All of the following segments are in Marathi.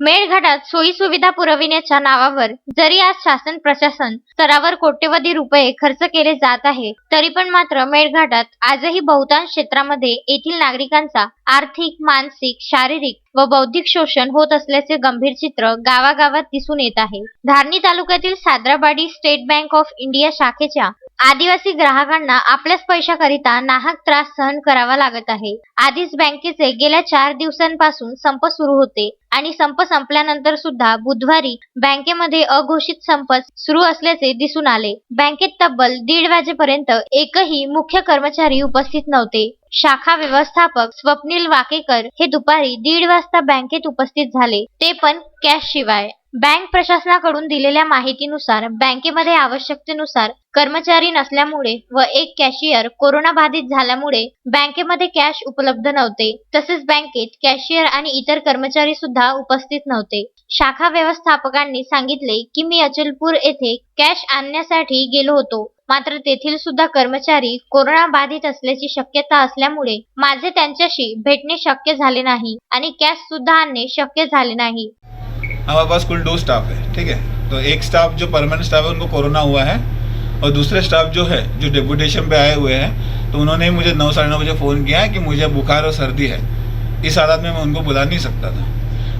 मेळघाटात सोयी सुविधा पुरविण्याच्या नावावर जरी आज शासन प्रशासन स्तरावर कोट्यवधी रुपये खर्च केले जात आहे तरी पण मात्र मेळघाटात आजही बहुतांश क्षेत्रामध्ये येथील नागरिकांचा आर्थिक मानसिक शारीरिक व बौद्धिक शोषण होत असल्याचे गंभीर चित्र गावागावात दिसून येत आहे. धारणी तालुक्यातील Sadrabadi state bank of India शाखेच्या आदिवासी ग्राहकांना आपल्याच पैशाकरिता नाहक त्रास सहन करावा लागत आहे. आधीच बँकेचे गेल्या चार दिवसांपासून संप सुरू होते आणि संप संपल्यानंतर सुद्धा बुधवारी बँकेमध्ये अघोषित संप सुरू असल्याचे दिसून आले. बँकेत तब्बल दीड वाजेपर्यंत एकही मुख्य कर्मचारी उपस्थित नव्हते. शाखा व्यवस्थापक स्वप्नील वाकेकर हे दुपारी दीड वाजता बँकेत उपस्थित झाले. ते पण कॅश शिवाय. बँक प्रशासनाकडून दिलेल्या माहितीनुसार बँकेमध्ये आवश्यकतेनुसार कर्मचारी नसल्यामुळे व एक कॅशियर कोरोना बाधित झाल्यामुळे बँकेमध्ये कॅश उपलब्ध नव्हते. तसेच बँकेत कॅशियर आणि इतर कर्मचारी सुद्धा उपस्थित नव्हते. शाखा व्यवस्थापकांनी सांगितले की मी अचलपूर येथे कॅश आणण्यासाठी गेलो होतो. मात्र तेथील सुद्धा कर्मचारी कोरोना बाधित असल्याची शक्यता असल्यामुळे माझे त्यांच्याशी भेटणे शक्य झाले नाही आणि कॅश सुद्धा आणणे शक्य झाले नाही. हमारे पास कुल दो स्टाफ है ठीक है? तो एक स्टाफ जो परमानेंट स्टाफ है उनको कोरोना हुआ है और दूसरे स्टाफ जो है जो डेपुटेशन पे आए हुए हैं तो उन्होंने मुझे नौ साढ़े नौ बजे फ़ोन किया है कि मुझे बुखार और सर्दी है। इस हालत में मैं उनको बुला नहीं सकता था।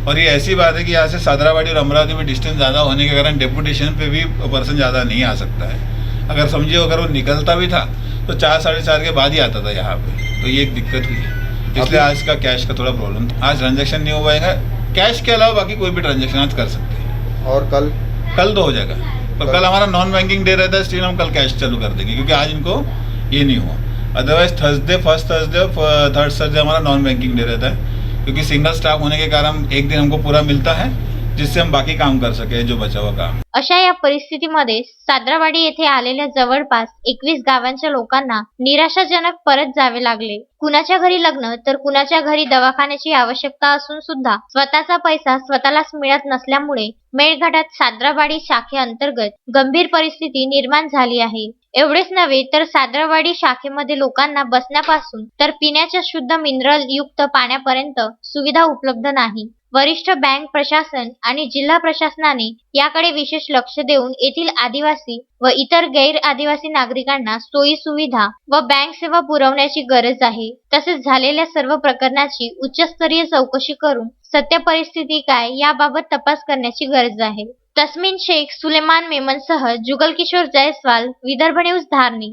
और ये ऐसी बात है कि यहाँ से सादराबाड़ी और अमरावती में डिस्टेंस ज़्यादा होने के कारण डेपुटेशन पे भी पर्सन ज़्यादा नहीं आ सकता है। अगर समझिए अगर वो निकलता भी था तो चार साढ़े चार के बाद ही आता था यहाँ पे। तो ये एक दिक्कत हुई है। इसलिए आज का कैश का थोड़ा प्रॉब्लम था। आज ट्रांजेक्शन नहीं हो पाएगा। कैश के अलावा बाकी कोई भी ट्रांजेक्शन आज कर सकते हैं। और कल? कल तो हो जाएगा। पर कल। हमारा नॉन बैंकिंग डे रहता है इसलिए हम कल कैश चालू कर देंगे क्योंकि आज इनको ये नहीं हुआ। अदरवाइज़ थर्सडे फ़र्स्ट थर्सडे और थर्ड थर्सडे हमारा नॉन बैंकिंग डे रहता है क्योंकि सिंगल स्टाफ होने के कारण एक दिन हमको पूरा मिलता है जिससे हम बाकी काम कर सके जो बचा हुआ काम। अशा या परिस्थितीमध्ये साद्रावाडी येथे आलेल्या जवळपास एकवीस गावांच्या लोकांना निराशाजनक परत जावे लागले. कुणाच्या घरी लग्न तर कुणाच्या घरी दवाखान्याची आवश्यकता असून सुद्धा स्वतःचा पैसा स्वतःलाच मिळत नसल्यामुळे मेळघाटात साद्रावाडी शाखेअंतर्गत गंभीर परिस्थिती निर्माण झाली आहे. एवढेच नव्हे तर साद्रावाडी शाखेमध्ये लोकांना बसण्यापासून तर पिण्याच्या शुद्ध मिनरल युक्त पाण्यापर्यंत सुविधा उपलब्ध नाही. वरिष्ठ बँक प्रशासन आणि जिल्हा प्रशासनाने याकडे विशेष लक्ष देऊन येथील आदिवासी व इतर गैर आदिवासी नागरिकांना सोयी सुविधा व बँक सेवा पुरवण्याची गरज आहे. तसेच झालेल्या सर्व प्रकरणाची उच्चस्तरीय चौकशी करून सत्य परिस्थिती काय याबाबत तपास करण्याची गरज आहे. तस्मिन शेख सुलेमान मेमनसह जुगल किशोर जयस्वाल विदर्भ न्यूज धारणी.